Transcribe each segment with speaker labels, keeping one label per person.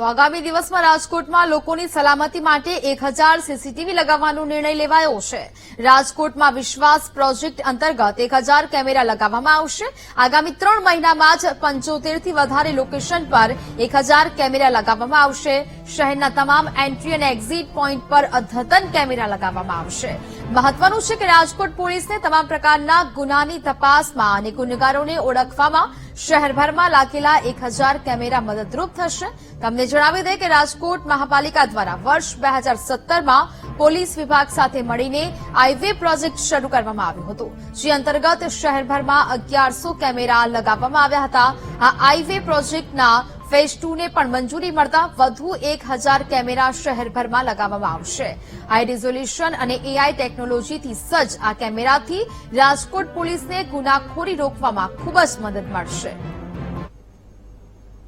Speaker 1: તો આગામી દિવસમાં રાજકોટમાં લોકોની સલામતી માટે એક હજાર સીસીટીવી લગાવવાનો નિર્ણય લેવાયો છે. રાજકોટમાં વિશ્વાસ પ્રોજેક્ટ અંતર્ગત એક હજાર કેમેરા લગાવવામાં આવશે. આગામી ત્રણ મહિનામાં જ પંચોતેરથી વધારે લોકેશન પર એક હજાર કેમેરા લગાવવામાં આવશે. શહેરના તમામ એન્ટ્રી અને એક્ઝિટ પોઇન્ટ પર અદ્યતન કેમેરા લગાવવામાં આવશે. મહત્વનું છે કે રાજકોટ પોલીસને તમામ પ્રકારના ગુનાની તપાસમાં અને ગુનેગારોને ઓળખવામાં શહેરભરમાં લાગેલા એક હજાર કેમેરા મદદરૂપ થશે. તમને જણાવી દે કે રાજકોટ મહાપાલિકા દ્વારા વર્ષ બે હજાર સત્તરમાં પોલીસ વિભાગ સાથે મળીને હાઈવે પ્રોજેક્ટ શરૂ કરવામાં આવ્યું હતું, જે અંતર્ગત શહેરભરમાં અગિયારસો કેમેરા લગાવવામાં આવ્યા હતા. આ હાઈવે પ્રોજેક્ટના ફેઝ ટુ ને પણ મંજૂરી મળતા વધુ એક હજાર કેમેરા શહેરભરમાં લગાવવામાં આવશે. હાઈ રિઝોલ્યુશન અને એઆઈ ટેકનોલોજીથી સજ્જ આ કેમેરાથી રાજકોટ પોલીસને ગુનાખોરી રોકવામાં ખૂબ જ મદદ મળશે.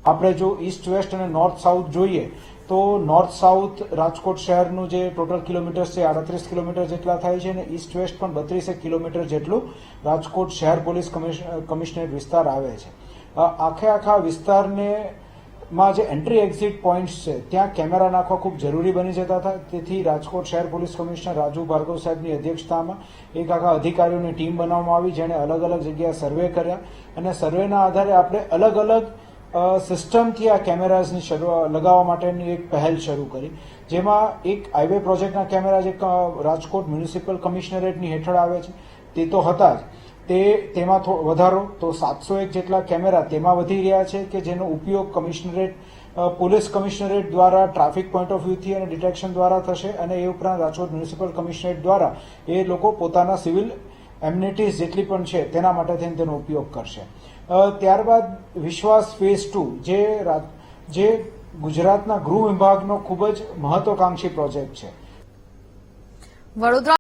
Speaker 2: આપણે જો ઈસ્ટ, વેસ્ટ અને નોર્થ, સાઉથ જોઈએ, તો નોર્થ, સાઉથ રાજકોટ શહેરનું જે ટોટલ કિલોમીટર છે, આડત્રીસ કિલોમીટર જેટલા થાય છે અને ઈસ્ટ, વેસ્ટ પણ બત્રીસેક કિલોમીટર જેટલું રાજકોટ શહેર પોલીસ કમિશ- કમિશનરેટ વિસ્તાર આવે છે. આખે આખા વિસ્તારને માં જે એન્ટ્રી એક્ઝિટ પોઈન્ટ્સ છે, ત્યાં કેમેરા નાખવા ખૂબ જરૂરી બની જતા હતા. તેથી રાજકોટ શહેર પોલીસ કમિશનર રાજુ ભાર્ગવ સાહેબની અધ્યક્ષતામાં એક આખા અધિકારીઓની ટીમ બનાવવામાં આવી, જેણે અલગ અલગ જગ્યાએ સર્વે કર્યા. અને સર્વેના આધારે આપણે અલગ અલગ સિસ્ટમથી આ કેમેરાઝની શરૂ લગાવવા માટેની એક પહેલ શરૂ કરી. જેમાં એક હાઈવે પ્રોજેક્ટના કેમેરા જે રાજકોટ મ્યુનિસિપલ કમિશનરેટની હેઠળ આવે છે, તે તો હતા જ. તે તેમાં વધારો, તો સાતસો એક જેટલા કેમેરા તેમાં વધી રહ્યા છે કે જેનો ઉપયોગ કમિશનરેટ પોલીસ કમિશનરેટ દ્વારા ટ્રાફિક પોઈન્ટ ઓફ વ્યૂથી અને ડિટેક્શન દ્વારા થશે અને એ ઉપરાંત રાજકોટ મ્યુનિસિપલ કમિશનરેટ દ્વારા એ લોકો પોતાના સિવિલ એમ્યુનિટીઝ જેટલી પણ છે તેના માટે થઈને તેનો ઉપયોગ કરશે. ત્યારબાદ વિશ્વાસ ફેઝ ટુ, જે જે ગુજરાતના ગૃહ વિભાગનો ખૂબ જ મહત્વકાંક્ષી પ્રોજેક્ટ છે.
Speaker 1: વડોદરા